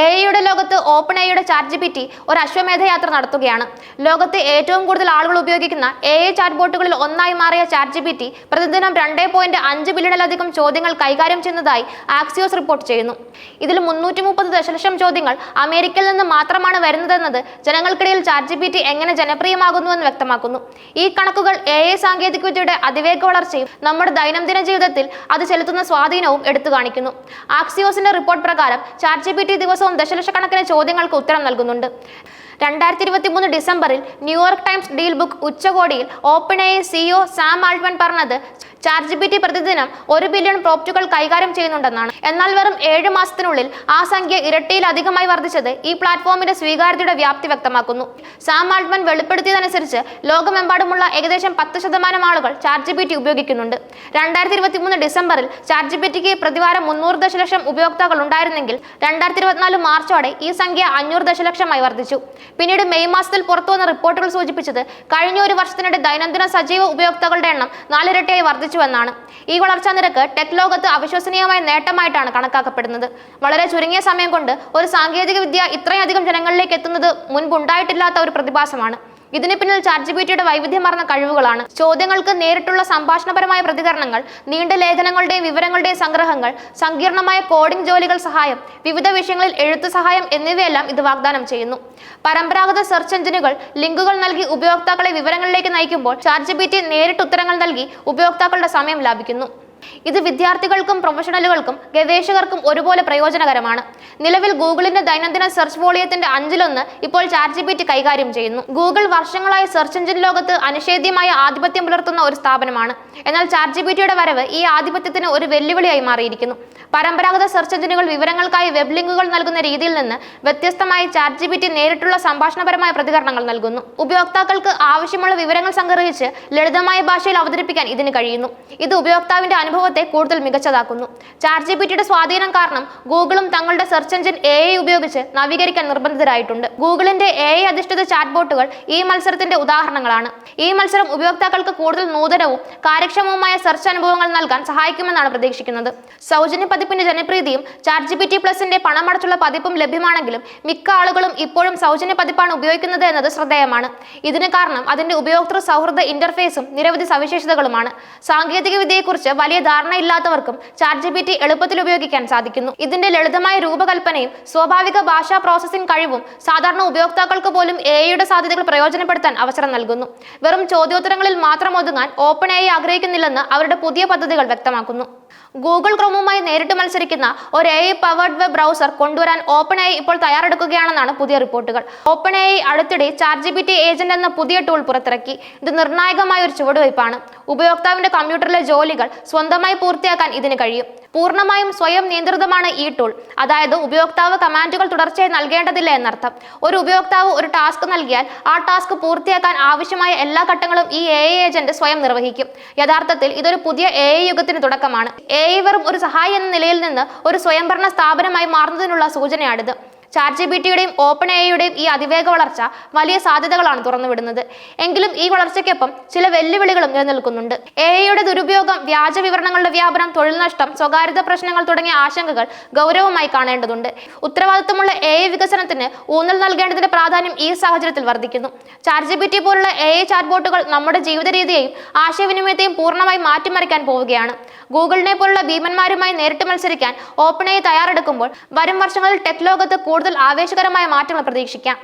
A ഐയുടെ ലോകത്ത് open എയുടെ ചാറ്റ് ജി പി ടി ഒരു അശ്വമേധ യാത്ര നടത്തുകയാണ്. ലോകത്തെ ഏറ്റവും കൂടുതൽ ആളുകൾ ഉപയോഗിക്കുന്ന എ ഐ ചാറ്റ് ബോട്ടുകളിൽ ഒന്നായി മാറിയ ചാറ്റ് ജി പി ടി പ്രതിദിനം രണ്ടേ പോയിന്റ് അഞ്ച് ബില്യണിലധികം ചോദ്യങ്ങൾ കൈകാര്യം ചെയ്യുന്നതായി ആക്സിയോസ് റിപ്പോർട്ട് ചെയ്യുന്നു. ഇതിൽ മുന്നൂറ്റി മുപ്പത് ദശലക്ഷം ചോദ്യങ്ങൾ അമേരിക്കയിൽ നിന്ന് മാത്രമാണ് വരുന്നതെന്നത് ജനങ്ങൾക്കിടയിൽ ചാറ്റ് ജി പി ടി എങ്ങനെ ജനപ്രിയമാകുന്നുവെന്ന് വ്യക്തമാക്കുന്നു. ഈ കണക്കുകൾ എ ഐ സാങ്കേതികവിദ്യയുടെ അതിവേഗ വളർച്ചയും നമ്മുടെ ദൈനംദിന ജീവിതത്തിൽ അത് ചെലുത്തുന്ന സ്വാധീനവും എടുത്തു കാണിക്കുന്നു. ആക്സിയോസിന്റെ റിപ്പോർട്ട് പ്രകാരം ചാറ്റ് ജി പി ടി ദിവസവും ദശലക്ഷക്കണക്കിന് ചോദ്യങ്ങൾക്ക് ഉത്തരം നൽകുന്നുണ്ട്. രണ്ടായിരത്തി ഇരുപത്തി മൂന്ന് ഡിസംബറിൽ ന്യൂയോർക്ക് ടൈംസ് ഡീൽ ബുക്ക് ഉച്ചകോടിയിൽ Open A CEO Sam Altman പറഞ്ഞത് ചാറ്റ് ജി പി ടി പ്രതിദിനം ഒരു ബില്യൺ പ്രോപ്റ്റുകൾ കൈകാര്യം ചെയ്യുന്നുണ്ടെന്നാണ്. എന്നാൽ വെറും ഏഴ് മാസത്തിനുള്ളിൽ ആ സംഖ്യ ഇരട്ടിയിലധികമായി വർദ്ധിച്ചത് ഈ പ്ലാറ്റ്ഫോമിന്റെ സ്വീകാര്യതയുടെ വ്യാപ്തി വ്യക്തമാക്കുന്നു. സാം ആൾട്ട്മൻ വെളിപ്പെടുത്തിയതനുസരിച്ച് ലോകമെമ്പാടുമുള്ള ഏകദേശം പത്ത് ശതമാനം ആളുകൾ ചാറ്റ് ജി പി ടി ഉപയോഗിക്കുന്നുണ്ട്. രണ്ടായിരത്തി ഇരുപത്തി മൂന്ന് ഡിസംബറിൽ ചാറ്റ് ജി പി ടിക്ക് പ്രതിവാരം മുന്നൂറ് ദശലക്ഷം ഉപയോക്താക്കൾ ഉണ്ടായിരുന്നെങ്കിൽ രണ്ടായിരത്തി ഇരുപത്തിനാല് മാർച്ചോടെ ഈ സംഖ്യ അഞ്ഞൂറ് ദശലക്ഷമായി വർദ്ധിച്ചു. പിന്നീട് മെയ് മാസത്തിൽ പുറത്തുവന്ന റിപ്പോർട്ടുകൾ സൂചിപ്പിച്ചത് കഴിഞ്ഞ ഒരു വർഷത്തിനിടെ ദൈനംദിന സജീവ ഉപയോക്താക്കളുടെ എണ്ണം നാലിരട്ടിയായി വർദ്ധിച്ചുവെന്നാണ് ഈ വളർച്ചാ നിരക്ക് ടെക് ലോകത്ത് അവിശ്വസനീയമായ നേട്ടമായിട്ടാണ് കണക്കാക്കപ്പെടുന്നത്. വളരെ ചുരുങ്ങിയ സമയം കൊണ്ട് ഒരു സാങ്കേതിക വിദ്യ ഇത്രയധികം ജനങ്ങളിലേക്ക് എത്തുന്നത് മുൻപുണ്ടായിട്ടില്ലാത്ത ഒരു പ്രതിഭാസമാണ്. ഇതിന് പിന്നിൽ ചാറ്റ് വൈവിധ്യമാർന്ന കഴിവുകളാണ്. ചോദ്യങ്ങൾക്ക് നേരിട്ടുള്ള സംഭാഷണപരമായ പ്രതികരണങ്ങൾ നീണ്ട ലേഖനങ്ങളുടെയും വിവരങ്ങളുടെയും സംഗ്രഹങ്ങൾ സങ്കീർണമായ കോഡിംഗ് ജോലികൾ സഹായം വിവിധ വിഷയങ്ങളിൽ എഴുത്തു സഹായം എന്നിവയെല്ലാം ഇത് വാഗ്ദാനം ചെയ്യുന്നു. പരമ്പരാഗത സെർച്ച് എഞ്ചിനുകൾ ലിങ്കുകൾ നൽകി ഉപയോക്താക്കളെ വിവരങ്ങളിലേക്ക് നയിക്കുമ്പോൾ ചാറ്റ് നേരിട്ട് ഉത്തരങ്ങൾ നൽകി ഉപയോക്താക്കളുടെ സമയം ലാഭിക്കുന്നു. ഇത് വിദ്യാർത്ഥികൾക്കും പ്രൊഫഷണലുകൾക്കും ഗവേഷകർക്കും ഒരുപോലെ പ്രയോജനകരമാണ്. നിലവിൽ ഗൂഗിളിന്റെ ദൈനംദിന സെർച്ച് വോളിയത്തിന്റെ അഞ്ചിലൊന്ന് ഇപ്പോൾ ചാറ്റ് ജി പി ടി കൈകാര്യം ചെയ്യുന്നു. ഗൂഗിൾ വർഷങ്ങളായി സെർച്ച് എഞ്ചിൻ ലോകത്ത് അനിഷേധ്യമായ ആധിപത്യം പുലർത്തുന്ന ഒരു സ്ഥാപനമാണ്. എന്നാൽ ചാറ്റ് ജി പി ടിയുടെ വരവ് ഈ ആധിപത്യത്തിന് ഒരു വെല്ലുവിളിയായി മാറിയിരിക്കുന്നു. പരമ്പരാഗത സെർച്ച് എഞ്ചിനുകൾ വിവരങ്ങൾക്കായി വെബ് ലിങ്കുകൾ നൽകുന്ന രീതിയിൽ നിന്ന് വ്യത്യസ്തമായി ചാറ്റ് ജി പി ടി നേരിട്ടുള്ള സംഭാഷണപരമായ പ്രതികരണങ്ങൾ നൽകുന്നു. ഉപയോക്താക്കൾക്ക് ആവശ്യമുള്ള വിവരങ്ങൾ സംഗ്രഹിച്ച് ലളിതമായ ഭാഷയിൽ അവതരിപ്പിക്കാൻ ഇതിന് കഴിയുന്നു. ഇത് ഉപയോക്താവിന്റെ അനുഭവത്തെ കൂടുതൽ മികച്ചതാക്കുന്നു. ചാറ്റ് ജി പി ടിയുടെ സ്വാധീനം കാരണം ഗൂഗിളും തങ്ങളുടെ സെർച്ച് എഞ്ചിൻ എ ഐ ഉപയോഗിച്ച് നവീകരിക്കാൻ നിർബന്ധിതരായിട്ടുണ്ട്. ഗൂഗിളിന്റെ എ ഐ അധിഷ്ഠിത ചാറ്റ് ബോട്ടുകൾ ഈ മത്സരത്തിന്റെ ഉദാഹരണങ്ങളാണ്. ഈ മത്സരം ഉപയോക്താക്കൾക്ക് കൂടുതൽ നൂതനവും കാര്യക്ഷമവുമായ സെർച്ച് അനുഭവങ്ങൾ നൽകാൻ സഹായിക്കുമെന്നാണ് പ്രതീക്ഷിക്കുന്നത്. സൗജന്യ പതിപ്പിന്റെ ജനപ്രീതിയും ചാറ്റ് ജി പി ടി പ്ലസിന്റെ പണമടച്ചുള്ള പതിപ്പും ലഭ്യമാണെങ്കിലും മിക്ക ആളുകളും ഇപ്പോഴും സൗജന്യ പതിപ്പാണ് ഉപയോഗിക്കുന്നത് എന്നത് ശ്രദ്ധേയമാണ്. ഇതിന് കാരണം അതിന്റെ ഉപയോക്തൃ സൗഹൃദ ഇന്റർഫേസും നിരവധി സവിശേഷതകളുമാണ്. സാങ്കേതിക വിദ്യയെക്കുറിച്ച് വലിയ ധാരണയില്ലാത്തവർക്കും ചാറ്റ് ജി പി ടി എളുപ്പത്തിൽ ഉപയോഗിക്കാൻ സാധിക്കുന്നു. ഇതിന്റെ ലളിതമായ രൂപകൽപ്പനയും സ്വാഭാവിക ഭാഷാ പ്രോസസ്സിംഗ് കഴിവും സാധാരണ ഉപയോക്താക്കൾക്ക് പോലും എ ഐയുടെ സാധ്യതകൾ പ്രയോജനപ്പെടുത്താൻ അവസരം നൽകുന്നു. വെറും ചോദ്യോത്തരങ്ങളിൽ മാത്രം ഒതുങ്ങാൻ ഓപ്പൺ എ ആഗ്രഹിക്കുന്നില്ലെന്ന് അവരുടെ പുതിയ പദ്ധതികൾ വ്യക്തമാക്കുന്നു. ഗൂഗിൾ ക്രോമുമായി നേരിട്ട് മത്സരിക്കുന്ന ഒരു എ പവർഡ് വെബ് ബ്രൗസർ കൊണ്ടുവരാൻ ഓപ്പൺ എ ഇപ്പോൾ തയ്യാറെടുക്കുകയാണെന്നാണ് പുതിയ റിപ്പോർട്ടുകൾ. ഓപ്പൺ എ അടുത്തിടെ ചാർജ് പി ടി ഏജന്റ് എന്ന പുതിയ ടൂൾ പുറത്തിറക്കി. ഇത് നിർണായകമായ ഒരു ചുവടുവയ്പ്പാണ്. ഉപയോക്താവിന്റെ കമ്പ്യൂട്ടറിലെ ജോലികൾ സ്വന്തമായി പൂർത്തിയാക്കാൻ ഇതിന് കഴിയും. പൂർണമായും സ്വയം നിയന്ത്രിതമാണ് ഈ ടൂൾ അതായത് ഉപയോക്താവ് കമാൻഡുകൾ തുടർച്ചയായി നൽകേണ്ടതില്ല എന്നർത്ഥം. ഒരു ഉപയോക്താവ് ഒരു ടാസ്ക് നൽകിയാൽ ആ ടാസ്ക് പൂർത്തിയാക്കാൻ ആവശ്യമായ എല്ലാ ഘട്ടങ്ങളും ഈ എ ഐ ഏജന്റ് സ്വയം നിർവഹിക്കും. യഥാർത്ഥത്തിൽ ഇതൊരു പുതിയ എ ഐ യുഗത്തിന് തുടക്കമാണ്. എ ഐ വെറും ഒരു സഹായി എന്ന നിലയിൽ നിന്ന് ഒരു സ്വയംഭരണ സ്ഥാപനമായി മാറുന്നതിനുള്ള സൂചനയാണിത്. ചാറ്റ് ജി ബി ടിയുടെയും ഓപ്പൺ എയുടെയും ഈ അതിവേഗ വളർച്ച വലിയ സാധ്യതകളാണ് തുറന്നുവിടുന്നത്. എങ്കിലും ഈ വളർച്ചയ്ക്കൊപ്പം ചില വെല്ലുവിളികളും നിലനിൽക്കുന്നുണ്ട്. എ ഐയുടെ ദുരുപയോഗം വ്യാജ വിവരണങ്ങളുടെ വ്യാപനം തൊഴിൽ നഷ്ടം സ്വകാര്യത പ്രശ്നങ്ങൾ തുടങ്ങിയ ആശങ്കകൾ ഗൗരവമായി കാണേണ്ടതുണ്ട്. ഉത്തരവാദിത്തമുള്ള എ ഐ വികസനത്തിന് ഊന്നൽ നൽകേണ്ടതിന്റെ പ്രാധാന്യം ഈ സാഹചര്യത്തിൽ വർദ്ധിക്കുന്നു. ചാറ്റ് ജി ബി ടി പോലുള്ള എ ഐ ചാറ്റ് ബോട്ടുകൾ നമ്മുടെ ജീവിത രീതിയെയും ആശയവിനിമയത്തെയും പൂർണമായി മാറ്റിമറിക്കാൻ പോവുകയാണ്. ഗൂഗിളിനെ പോലുള്ള ഭീമന്മാരുമായി നേരിട്ട് മത്സരിക്കാൻ ഓപ്പൺ എ തയ്യാറെടുക്കുമ്പോൾ വരും വർഷങ്ങളിൽ ടെക് ലോകത്ത് കൂടുതൽ ആവേശകരമായ മാറ്റങ്ങൾ പ്രതീക്ഷിക്കാം.